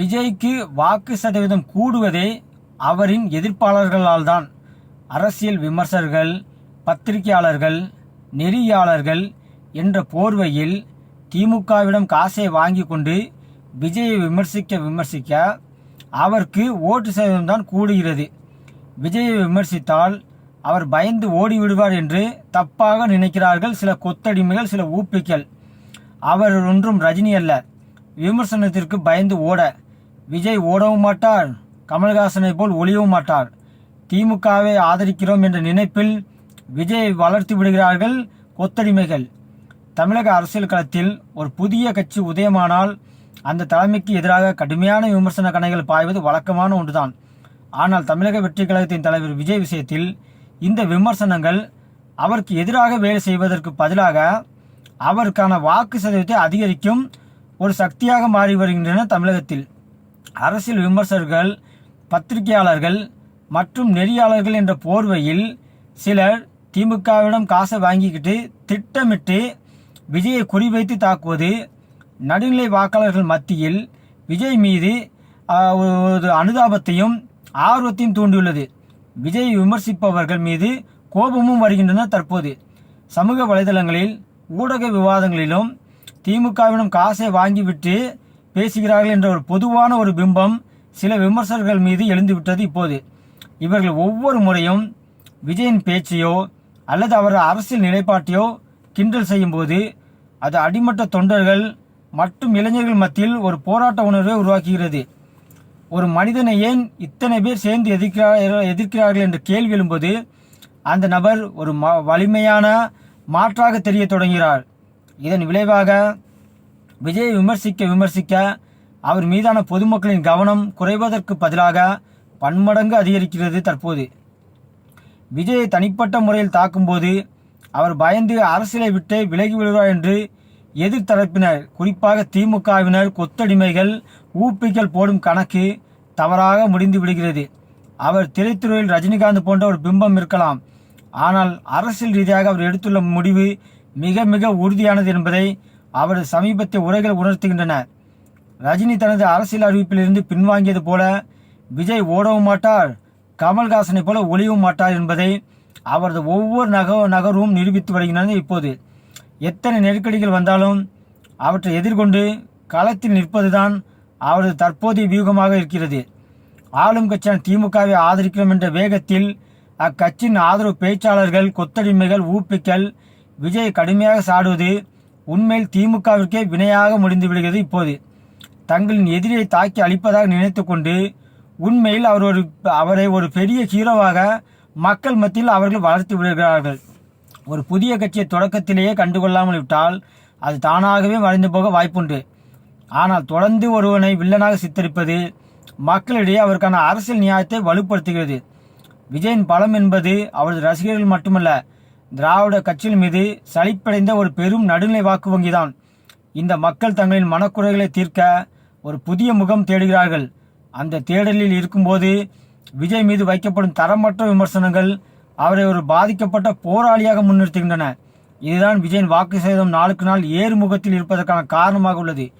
விஜய்க்கு வாக்கு சதவீதம் கூடுவதே அவரின் எதிர்ப்பாளர்களால் தான் அரசியல் விமர்சகர்கள் பத்திரிகையாளர்கள் நெறியாளர்கள் என்ற போர்வையில் திமுகவிடம் காசை வாங்கி கொண்டு விஜயை விமர்சிக்க விமர்சிக்க அவருக்கு ஓட்டு சதவீதம் தான் கூடுகிறது. விஜயை விமர்சித்தால் அவர் பயந்து ஓடிவிடுவார் என்று தப்பாக நினைக்கிறார்கள் சில கொத்தடிமைகள் சில ஊப்பிகள். அவர் ஒன்றும் ரஜினி அல்ல. விமர்சனத்திற்கு பயந்து ஓட விஜய் ஓடவும் மாட்டார் கமல்ஹாசனை போல் ஒளியவும் மாட்டார். திமுகவை ஆதரிக்கிறோம் என்ற நினைப்பில் விஜயை வளர்த்து விடுகிறார்கள் கொத்தடிமைகள். தமிழக அரசியல் களத்தில் ஒரு புதிய கட்சி உதயமானால் அந்த தலைமைக்கு எதிராக கடுமையான விமர்சன கணைகள் பாய்வது வழக்கமான ஒன்றுதான். ஆனால் தமிழக வெற்றி கழகத்தின் தலைவர் விஜய் விஷயத்தில் இந்த விமர்சனங்கள் அவருக்கு எதிராக வேலை செய்வதற்கு பதிலாக அவருக்கான வாக்கு சதவீதத்தை அதிகரிக்கும் ஒரு சக்தியாக மாறி வருகின்றன தமிழகத்தில். அரசியல் விமர்சகர்கள் பத்திரிகையாளர்கள் மற்றும் நெறியாளர்கள் என்ற போர்வையில் சிலர் திமுகவிடம் காசை வாங்கிக்கிட்டு திட்டமிட்டு விஜயை குறிவைத்து தாக்குவது நடுநிலை வாக்காளர்கள் மத்தியில் விஜய் மீது ஒரு அனுதாபத்தையும் ஆர்வத்தையும் தூண்டியுள்ளது. விஜயை விமர்சிப்பவர்கள் மீது கோபமும் வருகின்றன தற்போது. சமூக வலைதளங்களில் ஊடக விவாதங்களிலும் திமுகவிடம் காசை வாங்கிவிட்டு பேசுகிறார்கள் என்ற ஒரு பொதுவான ஒரு பிம்பம் சில விமர்சகர்கள் மீது எழுந்துவிட்டது இப்போது. இவர்கள் ஒவ்வொரு முறையும் விஜயின் பேச்சையோ அல்லது அவர் அரசியல் நிலைப்பாட்டையோ கிண்டல் செய்யும்போது அது அடிமட்ட தொண்டர்கள் மற்றும் இளைஞர்கள் மத்தியில் ஒரு போராட்ட உணர்வை உருவாக்குகிறது. ஒரு மனிதனை ஏன் இத்தனை பேர் சேர்ந்து எதிர்க்கிறார் எதிர்க்கிறார்கள் என்ற கேள்வி எழும்போது அந்த நபர் ஒரு ம வலிமையான மாற்றாக தெரிய தொடங்குகிறார். இதன் விளைவாக விஜயை விமர்சிக்க விமர்சிக்க அவர் மீதான பொதுமக்களின் கவனம் குறைவதற்கு பதிலாக பன்மடங்கு அதிகரிக்கிறது தற்போது. விஜயை தனிப்பட்ட முறையில் தாக்கும்போது அவர் பயந்து அரசியலை விட்டு விலகி விடுவார் என்று எதிர்த்தரப்பினர் குறிப்பாக திமுகவினர் கொத்தடிமைகள் ஊப்பிகள் போடும் கணக்கு தவறாக முடிந்து விடுகிறது. அவர் திரைத்துறையில் ரஜினிகாந்த் போன்ற ஒரு பிம்பம் இருக்கலாம். ஆனால் அரசியல் ரீதியாக அவர் எடுத்துள்ள முடிவு மிக மிக உறுதியானது என்பதை அவரது சமீபத்திய உரைகள் உணர்த்துகின்றன. ரஜினி தனது அரசியல் அறிவிப்பிலிருந்து பின்வாங்கியது போல விஜய் ஓடவும் மாட்டார் கமல்ஹாசனை போல ஒளியவும் மாட்டார் என்பதை அவரது ஒவ்வொரு நக நகரும் நிரூபித்து வருகின்றன இப்போது. எத்தனை நெருக்கடிகள் வந்தாலும் அவற்றை எதிர்கொண்டு களத்தில் நிற்பதுதான் அவரது தற்போதைய வியூகமாக இருக்கிறது. ஆளும் கட்சியான திமுகவை ஆதரிக்கிறோம் என்ற வேகத்தில் அக்கட்சியின் ஆதரவு பேச்சாளர்கள் கொத்தடிமைகள் ஊப்பிக்கள் விஜய் கடுமையாக சாடுவது உண்மையில் திமுகவிற்கே வினையாக முடிந்து விடுகிறது இப்போது. தங்களின் எதிரியை தாக்கி அழிப்பதாக நினைத்துக்கொண்டு உண்மையில் அவர் ஒரு அவரை ஒரு பெரிய ஹீரோவாக மக்கள் மத்தியில் அவர்கள் வளர்த்து விடுகிறார்கள். ஒரு புதிய கட்சியை தொடக்கத்திலேயே கண்டுகொள்ளாமல் விட்டால் அது தானாகவே மறைந்து போக வாய்ப்புண்டு. ஆனால் தொடர்ந்து ஒருவனை வில்லனாக சித்தரிப்பது மக்களிடையே அவருக்கான அரசியல் நியாயத்தை வலுப்படுத்துகிறது. விஜயின் பலம் என்பது அவரது ரசிகர்கள் மட்டுமல்ல திராவிட கட்சியின் மீது சளிப்படைந்த ஒரு பெரும் நடுநிலை வாக்கு வங்கிதான். இந்த மக்கள் தங்களின் மனக்குறைகளை தீர்க்க ஒரு புதிய முகம் தேடுகிறார்கள். அந்த தேடலில் இருக்கும்போது விஜய் மீது வைக்கப்படும் தரமற்ற விமர்சனங்கள் அவரை ஒரு பாதிக்கப்பட்ட போராளியாக முன்னிறுத்துகின்றன. இதுதான் விஜயின் வாக்கு சேதம் நாளுக்கு நாள் ஏறுமுகத்தில் இருப்பதற்கான காரணமாக உள்ளது.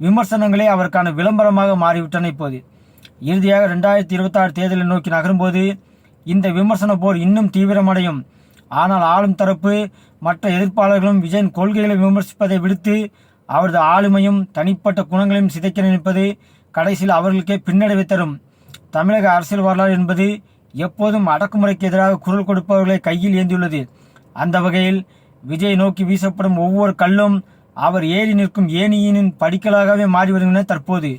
விமர்சனங்களே அவருக்கான விளம்பரமாக மாறிவிட்டன இப்போது. இறுதியாக ரெண்டாயிரத்தி இருபத்தாறு தேர்தலை நோக்கி நகரும்போது இந்த விமர்சன போர் இன்னும் தீவிரமடையும். ஆனால் ஆளும் தரப்பு மற்ற எதிர்ப்பாளர்களும் விஜயின் கொள்கைகளை விமர்சிப்பதை விடுத்து அவரது ஆளுமையும் தனிப்பட்ட குணங்களையும் சிதைக்க நினைப்பது கடைசியில் அவர்களுக்கே பின்னடைவை தரும். தமிழக அரசியல் வரலாறு என்பது எப்போதும் அடக்குமுறைக்கு எதிராக குரல் கொடுப்பவர்களை கையில் ஏந்தியுள்ளது. அந்த வகையில் விஜய் நோக்கி வீசப்படும் ஒவ்வொரு கல்லும் அவர் ஏறி நிற்கும் ஏனியினின் படிக்கலாகவே மாறி வருகின்றன தற்போது.